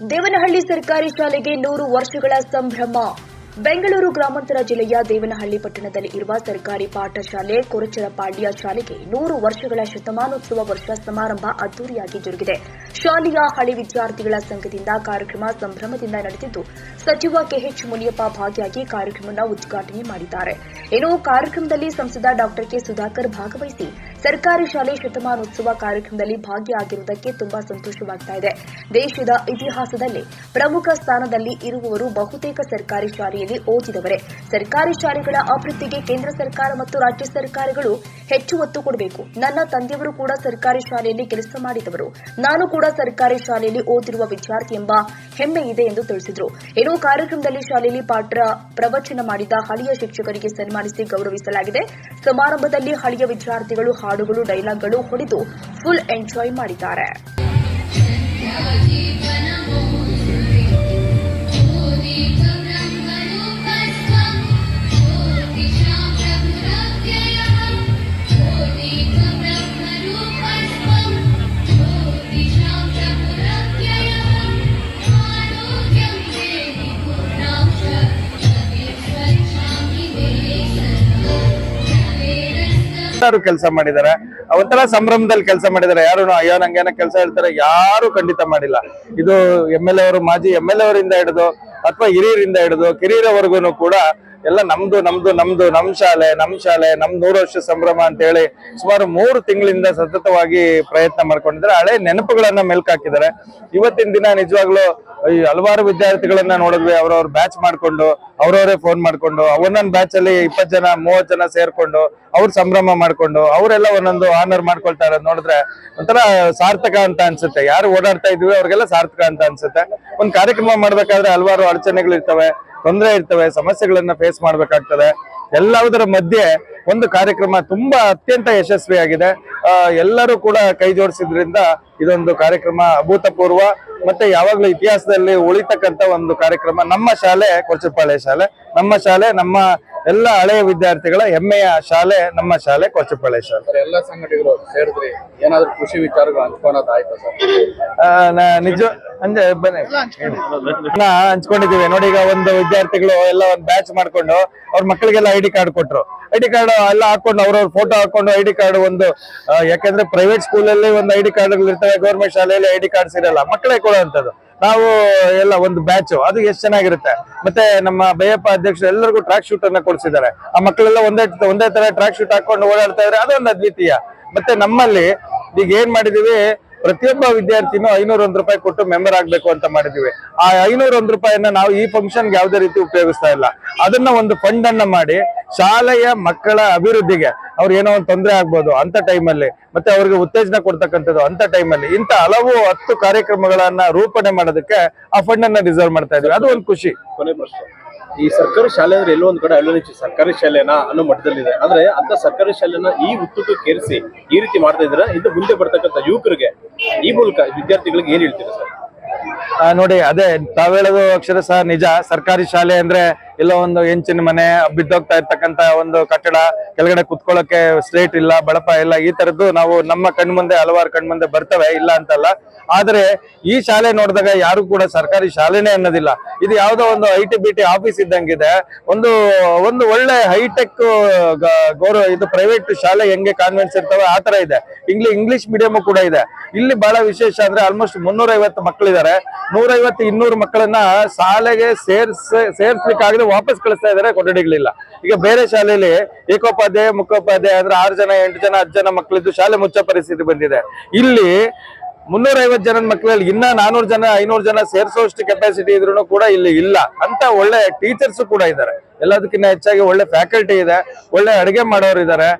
ದೇವನಹಳ್ಳಿ ಸರ್ಕಾರಿ ಶಾಲೆಗೆ ನೂರು ವರ್ಷಗಳ ಸಂಭ್ರಮ. ಬೆಂಗಳೂರು ಗ್ರಾಮಾಂತರ ಜಿಲ್ಲೆಯ ದೇವನಹಳ್ಳಿ ಪಟ್ಟಣದಲ್ಲಿ ಇರುವ ಸರ್ಕಾರಿ ಪಾಠಶಾಲೆ ಕೊರಚರಪಾಳ್ಯ ಶಾಲೆಗೆ ನೂರು ವರ್ಷಗಳ ಶತಮಾನೋತ್ಸವ ವರ್ಷ ಸಮಾರಂಭ ಅದ್ದೂರಿಯಾಗಿ ಜರುಗಿದೆ. ಶಾಲೆಯ ಹಳಿ ವಿದ್ಯಾರ್ಥಿಗಳ ಸಂಘದಿಂದ ಕಾರ್ಯಕ್ರಮ ಸಂಭ್ರಮದಿಂದ ನಡೆದಿದ್ದು, ಸಚಿವ ಕೆಎಚ್ ಮುನಿಯಪ್ಪ ಭಾಗಿಯಾಗಿ ಕಾರ್ಯಕ್ರಮವನ್ನು ಉದ್ಘಾಟನೆ ಮಾಡಿದ್ದಾರೆ. ಇನ್ನು ಕಾರ್ಯಕ್ರಮದಲ್ಲಿ ಸಂಸದ ಡಾಕ್ಟರ್ ಕೆ ಸುಧಾಕರ್ ಭಾಗವಹಿಸಿ ಸರ್ಕಾರಿ ಶಾಲೆ ಶತಮಾನೋತ್ಸವ ಕಾರ್ಯಕ್ರಮದಲ್ಲಿ ಭಾಗಿಯಾಗಿರುವುದಕ್ಕೆ ತುಂಬಾ ಸಂತೋಷವಾಗ್ತಾ ಇದೆ. ದೇಶದ ಇತಿಹಾಸದಲ್ಲಿ ಪ್ರಮುಖ ಸ್ಥಾನದಲ್ಲಿ ಇರುವವರು ಬಹುತೇಕ ಸರ್ಕಾರಿ ಶಾಲೆಯಲ್ಲಿ ಓದಿದವರೇ. ಸರ್ಕಾರಿ ಶಾಲೆಗಳ ಅಭಿವೃದ್ಧಿಗೆ ಕೇಂದ್ರ ಸರ್ಕಾರ ಮತ್ತು ರಾಜ್ಯ ಸರ್ಕಾರಗಳು ಹೆಚ್ಚು ಒತ್ತು ಕೊಡಬೇಕು. ನನ್ನ ತಂದೆಯವರು ಕೂಡ ಸರ್ಕಾರಿ ಶಾಲೆಯಲ್ಲಿ ಕೆಲಸ ಮಾಡಿದವರು. ನಾನು ಕೂಡ ಸರ್ಕಾರಿ ಶಾಲೆಯಲ್ಲಿ ಓದಿರುವ ವಿದ್ಯಾರ್ಥಿ ಎಂಬ ಹೆಮ್ಮೆ ಇದೆ ಎಂದು ತಿಳಿಸಿದರು. ಇನ್ನು ಕಾರ್ಯಕ್ರಮದಲ್ಲಿ ಶಾಲೆಯಲ್ಲಿ ಪಾಠ ಪ್ರವಚನ ಮಾಡಿದ ಹಳೆಯ ಶಿಕ್ಷಕರಿಗೆ ಸನ್ಮಾನಿಸಿ ಗೌರವಿಸಲಾಗಿದೆ. ಸಮಾರಂಭದಲ್ಲಿ ಹಳೆಯ ವಿದ್ಯಾರ್ಥಿಗಳು ಹಾಡುಗಳು ಡೈಲಾಗ್ಗಳು ಹೊಡೆದು ಫುಲ್ ಎಂಜಾಯ್ ಮಾಡಿದ್ದಾರೆ. ಎಲ್ಲರೂ ಕೆಲಸ ಮಾಡಿದ್ದಾರೆ ಒಂಥರ ಸಂಭ್ರಮದಲ್ಲಿ ಕೆಲಸ ಮಾಡಿದ್ದಾರೆ ಯಾರು ಅಯ್ಯೋ ನಂಗೇನ ಕೆಲಸ ಹೇಳ್ತಾರೆ. ಯಾರು ಖಂಡಿತ ಮಾಡಿಲ್ಲ. ಇದು ಎಂ ಎಲ್ ಎ ಅವರು, ಮಾಜಿ ಎಂ ಎಲ್ ಎ ಅವರಿಂದ ಹಿಡಿದು, ಅಥವಾ ಹಿರಿಯರಿಂದ ಹಿಡಿದು, ಕಿರಿಯರವರೆಗೂ ಕೂಡ ಎಲ್ಲ ನಮ್ದು ನಮ್ದು ನಮ್ದು, ನಮ್ ಶಾಲೆ ನಮ್ ಶಾಲೆ, ನಮ್ ನೂರು ವರ್ಷ ಸಂಭ್ರಮ ಅಂತ ಹೇಳಿ ಸುಮಾರು ಮೂರು ತಿಂಗಳಿಂದ ಸತತವಾಗಿ ಪ್ರಯತ್ನ ಮಾಡ್ಕೊಂಡಿದ್ದಾರೆ. ಹಳೆ ನೆನಪುಗಳನ್ನ ಮೆಲ್ಕಾಕಿದ್ದಾರೆ ಇವತ್ತಿನ ದಿನ ನಿಜವಾಗ್ಲೂ ಈ ಹಲವಾರು ವಿದ್ಯಾರ್ಥಿಗಳನ್ನ ನೋಡಿದ್ವಿ. ಅವ್ರವ್ರ ಬ್ಯಾಚ್ ಮಾಡ್ಕೊಂಡು, ಅವ್ರವರೇ ಫೋನ್ ಮಾಡ್ಕೊಂಡು, ಒಂದೊಂದು ಬ್ಯಾಚ್ ಅಲ್ಲಿ ಇಪ್ಪತ್ ಜನ ಮೂವತ್ ಜನ ಸೇರ್ಕೊಂಡು, ಅವ್ರ ಸಂಭ್ರಮ ಮಾಡ್ಕೊಂಡು, ಅವರೆಲ್ಲ ಒಂದೊಂದು ಆನರ್ ಮಾಡ್ಕೊಳ್ತಾ ಇರೋದು ನೋಡಿದ್ರೆ ಒಂಥರ ಸಾರ್ಥಕ ಅಂತ ಅನ್ಸುತ್ತೆ. ಯಾರು ಓಡಾಡ್ತಾ ಇದ್ವಿ, ಅವ್ರಿಗೆಲ್ಲ ಸಾರ್ಥಕ ಅಂತ ಅನ್ಸುತ್ತೆ. ಒಂದ್ ಕಾರ್ಯಕ್ರಮ ಮಾಡ್ಬೇಕಾದ್ರೆ ಹಲವಾರು ಅಡಚಣೆಗಳು ಇರ್ತವೆ ತೊಂದರೆ ಇರ್ತವೆ, ಸಮಸ್ಯೆಗಳನ್ನ ಫೇಸ್ ಮಾಡ್ಬೇಕಾಗ್ತದೆ. ಎಲ್ಲದರ ಮಧ್ಯೆ ಒಂದು ಕಾರ್ಯಕ್ರಮ ತುಂಬಾ ಅತ್ಯಂತ ಯಶಸ್ವಿಯಾಗಿದೆ. ಎಲ್ಲರೂ ಕೂಡ ಕೈ ಜೋಡಿಸಿದ್ರಿಂದ ಇದೊಂದು ಕಾರ್ಯಕ್ರಮ ಅಭೂತಪೂರ್ವ ಮತ್ತೆ ಯಾವಾಗ್ಲೂ ಇತಿಹಾಸದಲ್ಲಿ ಉಳಿತಕ್ಕಂತ ಒಂದು ಕಾರ್ಯಕ್ರಮ ನಮ್ಮ ಶಾಲೆ ಕೊರಚಪಾಳೆ ಶಾಲೆ. ನಮ್ಮ ಶಾಲೆ, ನಮ್ಮ ಎಲ್ಲ ಹಳೆಯ ವಿದ್ಯಾರ್ಥಿಗಳ ಹೆಮ್ಮೆಯ ಶಾಲೆ ನಮ್ಮ ಶಾಲೆ ಕೊರ್ಚಪಾಳ್ಯ ಶಾಲೆ ಎಲ್ಲ ಸಂಘಟನೆಗಳು ಸೇರಿದ್ರಿ. ಏನಾದ್ರು ಕೃಷಿ ವಿಚಾರಗಳು ಹಂಚ್ಕೊಳೋದು ಆಯ್ತಾ ಸರ್? ಆ, ನ- ನಿಜ ಅಂದ್ರೆ ಬನ್ನಿ. ಹಂಚ್ಕೊಂಡಿದೀವಿ ನೋಡಿ ಈಗ ಒಂದು ವಿದ್ಯಾರ್ಥಿಗಳು ಎಲ್ಲ ಒಂದು ಬ್ಯಾಚ್ ಮಾಡ್ಕೊಂಡು ಅವ್ರ ಮಕ್ಕಳಿಗೆಲ್ಲ ಐ ಡಿ ಕಾರ್ಡ್ ಕೊಟ್ರು. ಐ ಡಿ ಕಾರ್ಡ್ ಎಲ್ಲ ಹಾಕೊಂಡು ಅವ್ರವ್ರ ಫೋಟೋ ಹಾಕೊಂಡು ಐ ಡಿ ಕಾರ್ಡ್ ಒಂದು ಯಾಕಂದ್ರೆ ಪ್ರೈವೇಟ್ ಸ್ಕೂಲಲ್ಲಿ ಒಂದು ಐ ಡಿ ಕಾರ್ಡ್ ಇರ್ತವೆ ಗೌರ್ಮೆಂಟ್ ಶಾಲೆಯಲ್ಲಿ ಐ ಡಿ ಕಾರ್ಡ್ಸ್ ಇರಲ್ಲ. ಮಕ್ಕಳೇ ಕೊಡುವಂತದ್ದು ನಾವು ಎಲ್ಲ ಒಂದು ಬ್ಯಾಚ್ ಅದು ಎಷ್ಟು ಚೆನ್ನಾಗಿರುತ್ತೆ. ಮತ್ತೆ ನಮ್ಮ ಬೈಯಪ್ಪ ಅಧ್ಯಕ್ಷರು ಎಲ್ಲರಿಗೂ ಟ್ರ್ಯಾಕ್ ಶೂಟ್ ಅನ್ನ ಕೊಡಿಸಿದ್ದಾರೆ. ಆ ಮಕ್ಕಳೆಲ್ಲ ಒಂದೇ ಒಂದೇ ತರ ಟ್ರ್ಯಾಕ್ ಶೂಟ್ ಹಾಕೊಂಡು ಓಡಾಡ್ತಾ ಇದ್ರೆ ಅದೊಂದು ಅದ್ವಿತೀಯ. ಮತ್ತೆ ನಮ್ಮಲ್ಲಿ ಈಗ ಏನ್ ಮಾಡಿದೀವಿ ಪ್ರತಿಯೊಬ್ಬ ವಿದ್ಯಾರ್ಥಿನೂ ಐನೂರ ಒಂದ್ ರೂಪಾಯಿ ಕೊಟ್ಟು ಮೆಂಬರ್ ಆಗ್ಬೇಕು ಅಂತ ಮಾಡಿದೀವಿ. ಆ ಐನೂರ ಒಂದ್ ರೂಪಾಯಿನ ನಾವು ಈ ಫಂಕ್ಷನ್ ಯಾವುದೇ ರೀತಿ ಉಪಯೋಗಿಸ್ತಾ ಇಲ್ಲ. ಅದನ್ನ ಒಂದು ಫಂಡ್ ಮಾಡಿ ಶಾಲೆಯ ಮಕ್ಕಳ ಅಭಿವೃದ್ಧಿಗೆ ಅವ್ರು ಏನೋ ಒಂದು ತೊಂದರೆ ಆಗ್ಬೋದು ಅಂತ ಟೈಮಲ್ಲಿ ಮತ್ತೆ ಅವ್ರಿಗೆ ಉತ್ತೇಜನ ಕೊಡ್ತಕ್ಕಂಥದ್ದು ಅಂತ ಟೈಮಲ್ಲಿ ಇಂತ ಹಲವು ಹತ್ತು ಕಾರ್ಯಕ್ರಮಗಳನ್ನ ರೂಪಣೆ ಮಾಡೋದಕ್ಕೆ ಆ ಫಂಡ್ ರಿಸರ್ವ್ ಮಾಡ್ತಾ ಇದ್ವಿ. ಅದು ಒಂದು ಖುಷಿ. ಕೊನೆ ಪ್ರಶ್ನೆ. ಈ ಸರ್ಕಾರಿ ಶಾಲೆ ಅಂದ್ರೆ ಎಲ್ಲೋ ಒಂದ್ ಕಡೆ ಅಳ್ಳೊಳಿಸಿ ಸರ್ಕಾರಿ ಶಾಲೆನ ಅನ್ನೋ ಮಟ್ಟದಲ್ಲಿದೆ. ಅಂದ್ರೆ ಅಂತ ಸರ್ಕಾರಿ ಶಾಲೆನ ಈ ಉತ್ತುಕಕ್ಕೆ ಕೇರಿಸಿ ಈ ರೀತಿ ಮಾಡ್ತಾ ಇದ್ರೆ ಇದು ಮುಂದೆ ಬರ್ತಕ್ಕಂಥ ಯುವಕರಿಗೆ ಈ ಮೂಲಕ ವಿದ್ಯಾರ್ಥಿಗಳಿಗೆ ಏನ್ ಹೇಳ್ತೀರಾ ಸರ್? ನೋಡಿ, ಅದೇ, ತಾವ್ ಹೇಳೋದು ಸಹ ನಿಜ. ಸರ್ಕಾರಿ ಶಾಲೆ ಅಂದ್ರೆ ಇಲ್ಲ ಒಂದು ಹೆಂಚಿನ ಮನೆ, ಬಿದ್ದೋಗ್ತಾ ಇರ್ತಕ್ಕಂತ ಒಂದು ಕಟ್ಟಡ, ಕೆಳಗಡೆ ಕುತ್ಕೊಳ್ಳೋಕೆ ಸ್ಟ್ರೇಟ್ ಇಲ್ಲ ಬಳಪ ಇಲ್ಲ, ಈ ತರದ್ದು ನಾವು ನಮ್ಮ ಕಣ್ಮುಂದೆ ಹಲವಾರು ಕಣ್ಮುಂದೆ ಬರ್ತವೆ, ಇಲ್ಲ ಅಂತಲ್ಲ. ಆದ್ರೆ, ಈ ಶಾಲೆ ನೋಡಿದಾಗ ಯಾರು ಕೂಡ ಸರ್ಕಾರಿ ಶಾಲೆನೇ ಅನ್ನೋದಿಲ್ಲ. ಇದು ಯಾವ್ದೋ ಒಂದು I T B T office ಇದ್ದಂಗಿದೆ. ಒಂದು ಒಂದು ಒಳ್ಳೆ ಹೈಟೆಕ್ ಗೌರವ ಇದು ಪ್ರೈವೇಟ್ ಶಾಲೆ ಹೆಂಗೆ ಕಾನ್ವೆಂಟ್ಸ್ ಇರ್ತವೆ, ಆ ತರ ಇದೆ. ಇಂಗ್ಲಿ, ಇಂಗ್ಲಿಷ್ ಮೀಡಿಯಂ ಕೂಡ ಇದೆ. ಇಲ್ಲಿ ಬಹಳ ವಿಶೇಷ ಅಂದ್ರೆ ಆಲ್ಮೋಸ್ಟ್ ಮುನ್ನೂರ ಐವತ್ತು ಮಕ್ಕಳಿದ್ದಾರೆ ನೂರೈವತ್ತು ಇನ್ನೂರು ಮಕ್ಕಳನ್ನ ಶಾಲೆಗೆ ಸೇರ್ಸ್, ಸೇರ್ಸ್ಲಿಕ್ಕಾಗದೆ ವಾಪಸ್ ಕಳಿಸ್ತಾ ಇದಾರೆ ಕೊಠಡಿಗಳಿಲ್ಲ. ಈಗ ಬೇರೆ ಶಾಲೆಯಲ್ಲಿ ಏಕೋಪಾಧ್ಯಾಯ ಮುಖೋಪಾಧ್ಯಾಯ ಅಂದ್ರೆ ಆರು ಜನ, ಎಂಟು ಜನ, ಹತ್ತು ಜನ ಮಕ್ಕಳಿದ್ದು ಶಾಲೆ ಮುಚ್ಚ ಪರಿಸ್ಥಿತಿ ಬಂದಿದೆ. ಇಲ್ಲಿ ಮುನ್ನೂರ ಜನ ಜನದ ಮಕ್ಕಳಲ್ಲಿ ಇನ್ನ ನಾನೂರು ಜನ, ಐನೂರು ಜನ ಸೇರಿಸೋಷ್ಟು ಕೆಪಾಸಿಟಿ ಇದ್ರು ಕೂಡ ಇಲ್ಲಿ ಇಲ್ಲ. ಅಂತ ಒಳ್ಳೆ ಟೀಚರ್ಸ್ ಕೂಡ ಇದ್ದಾರೆ. ಎಲ್ಲದಕ್ಕಿಂತ ಹೆಚ್ಚಾಗಿ ಒಳ್ಳೆ ಫ್ಯಾಕಲ್ಟಿ ಇದೆ, ಒಳ್ಳೆ ಅಡುಗೆ ಮಾಡೋರು ಇದ್ದಾರೆ